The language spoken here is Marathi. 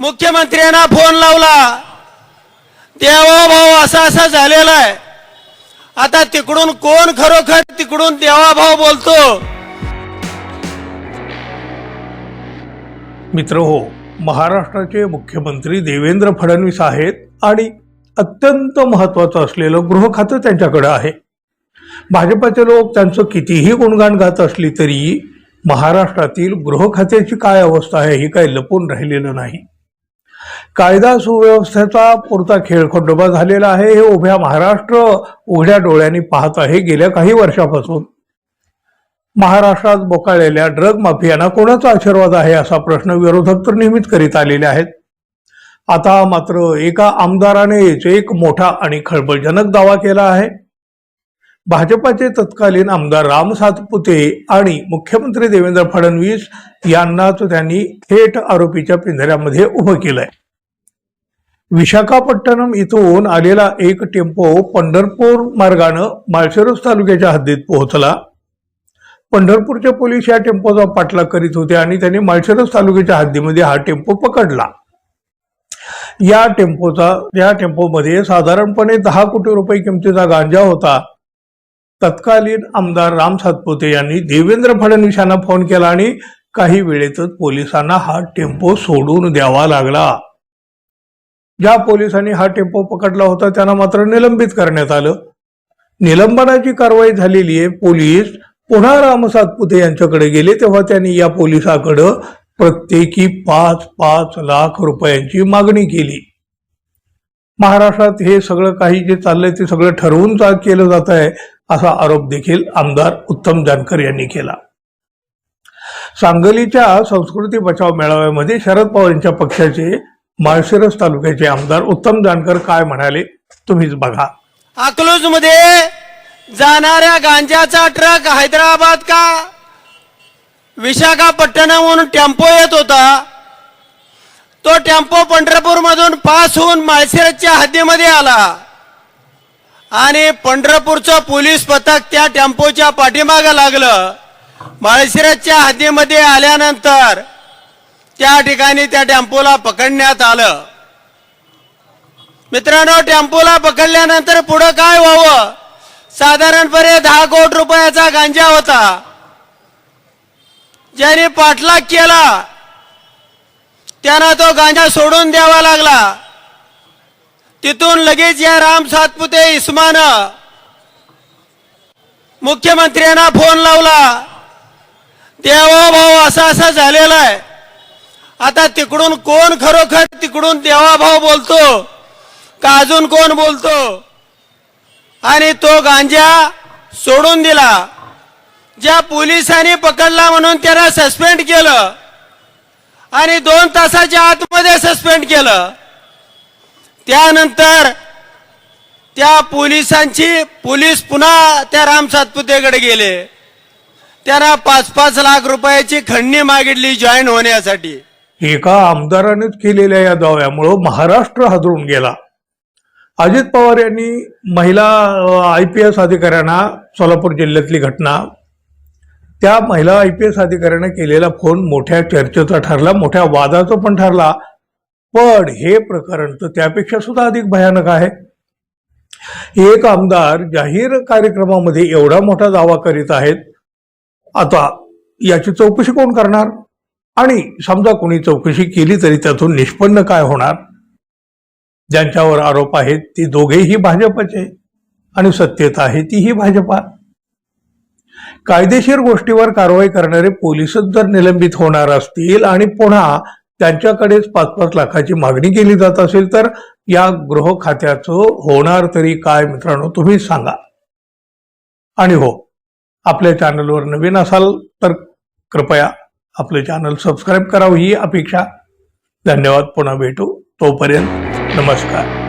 मुख्यमंत्र्यांना फोन लावला. देवा भाऊ असा असा झालेला आहे. आता तिकडून कोण खरोखर तिकडून देवा भाऊ बोलतो? मित्र हो महाराष्ट्राचे मुख्यमंत्री देवेंद्र फडणवीस आहेत आणि अत्यंत महत्वाचं असलेलं गृह खातं त्यांच्याकडे आहे. भाजपाचे लोक त्यांचं कितीही गुणगान गात असली तरी महाराष्ट्रातील गृह खात्याची काय अवस्था आहे ही काही लपून राहिलेलं नाही. कायदा सुव्यवस्थेचा पुरता खेळखंडोबा झालेला आहे. हे उभ्या महाराष्ट्र उघड्या डोळ्यांनी पाहत आहे गेल्या काही वर्षापासून. महाराष्ट्रात बोकाळलेल्या ड्रग माफियांना कोणाचा आशीर्वाद आहे असा प्रश्न विरोधक तर नेहमीच करीत आलेले आहेत. आता मात्र एका आमदारानेच एक मोठा आणि खळबळजनक दावा केला आहे. भाजपाचे तत्कालीन आमदार राम सातपुते आणि मुख्यमंत्री देवेंद्र फडणवीस यांनाच त्यांनी थेट आरोपीच्या पिंजऱ्यामध्ये उभं केलंय. विशाखापट्टणम इथून आलेला एक टेम्पो पंढरपूर मार्गानं माळशिरस तालुक्याच्या हद्दीत पोहोचला. पंढरपूरचे पोलीस या टेम्पोचा पाठलाग करीत होते आणि त्यांनी माळशिरस तालुक्याच्या हद्दीमध्ये हा टेम्पो पकडला. या टेम्पोचा या टेम्पोमध्ये साधारणपणे दहा कोटी रुपये किमतीचा गांजा होता. तत्कालीन आमदार राम सातपुते यांनी देवेंद्र फडणवीस यांना फोन केला आणि काही वेळेतच पोलिसांना हा टेम्पो सोडून द्यावा लागला. ज्या पोलिसांनी हा टेम्पो पकडला होता त्यांना मात्र निलंबित करण्यात आलं. निलंबनाची कारवाई झालेली आहे. पोलीस पुन्हा राम सातपुते यांच्याकडे गेले. तेव्हा त्यांनी या पोलिसाकडं प्रत्येकी पाच पाच लाख रुपयांची मागणी केली. महाराष्ट्रात हे सगळं काही जे चाललंय ते सगळं ठरवून केलं जात आहे असा आरोप देखील आमदार उत्तम जानकर यांनी केला. सांगलीच्या संस्कृती बचाव मेळाव्यामध्ये शरद पवार यांच्या पक्षाचे माळशिरस तालुक्याचे आमदार उत्तम जानकर काय म्हणाले तुम्हीच बघा. अकलूजमध्ये जाणाऱ्या गांजाचा ट्रक हैदराबाद का? विशाखापट्टणमहून टेम्पो येत होता. तो टेम्पो पंढरपूर मधून पास होऊन माळशिरसच्या हद्दीमध्ये आला. आणि पंढरपूरचं पोलीस पथक त्या टेम्पोच्या पाठीमागं लागलं. माळशिरसच्या हद्दीमध्ये आल्यानंतर त्या ठिकाणी त्या टेम्पोला पकडण्यात आलं. मित्रांनो टेम्पोला पकडल्यानंतर पुढं काय व्हावं? साधारणपणे दहा कोटी रुपयाचा गांजा होता. ज्याने पाठलाग केला त्यांना तो गांजा सोडून द्यावा लागला. तिथून लगेच या राम सातपुते इस्मान मुख्यमंत्र्यांना फोन लावला. देवा भाऊ असा असा झालेला आहे. आता तिकडून कोण खरोखर तिकडून देवाभाव बोलतो? का अजून कोण बोलतो? आणि तो गांजा सोडून दिला. ज्या पोलिसांनी पकडला म्हणून त्याला सस्पेंड केलं. आणि दोन तासाच्या आतमध्ये सस्पेंड केलं. त्यानंतर त्या पोलिसांची पोलीस पुन्हा त्या राम सातपुतेकडे गेले. त्यांना पाच पाच लाख रुपयाची खंडणी मागितली जॉईन होण्यासाठी. एका आमदारानेच केलेल्या या दाव्यामुळं महाराष्ट्र हादरून गेला. अजित पवार यांनी महिला आय पी एस अधिकाऱ्यांना सोलापूर जिल्ह्यातली घटना त्या महिला आय पी एस अधिकाऱ्यानं केलेला फोन मोठ्या चर्चेचा ठरला मोठ्या वादाचा पण ठरला. पण हे प्रकरण तर त्यापेक्षा सुद्धा अधिक भयानक आहे. एक आमदार जाहीर कार्यक्रमामध्ये एवढा मोठा दावा करीत आहेत. आता याची चौकशी कोण करणार? आणि समजा कोणी चौकशी केली तरी त्यातून निष्पन्न काय होणार? ज्यांच्यावर आरोप आहेत ती दोघेही भाजपचे आणि सत्तेत आहे तीही भाजपा. कायदेशीर गोष्टीवर कारवाई करणारे पोलिसच जर निलंबित होणार असतील आणि पुन्हा त्यांच्याकडेच पाच पाच लाखाची मागणी केली जात असेल तर या गृह खात्याचं होणार तरी काय मित्रांनो तुम्ही सांगा. आणि हो आपल्या चॅनलवर नवीन असाल तर कृपया आपले चॅनल सबस्क्राईब करावं ही अपेक्षा. धन्यवाद. पुन्हा भेटू. तोपर्यंत नमस्कार.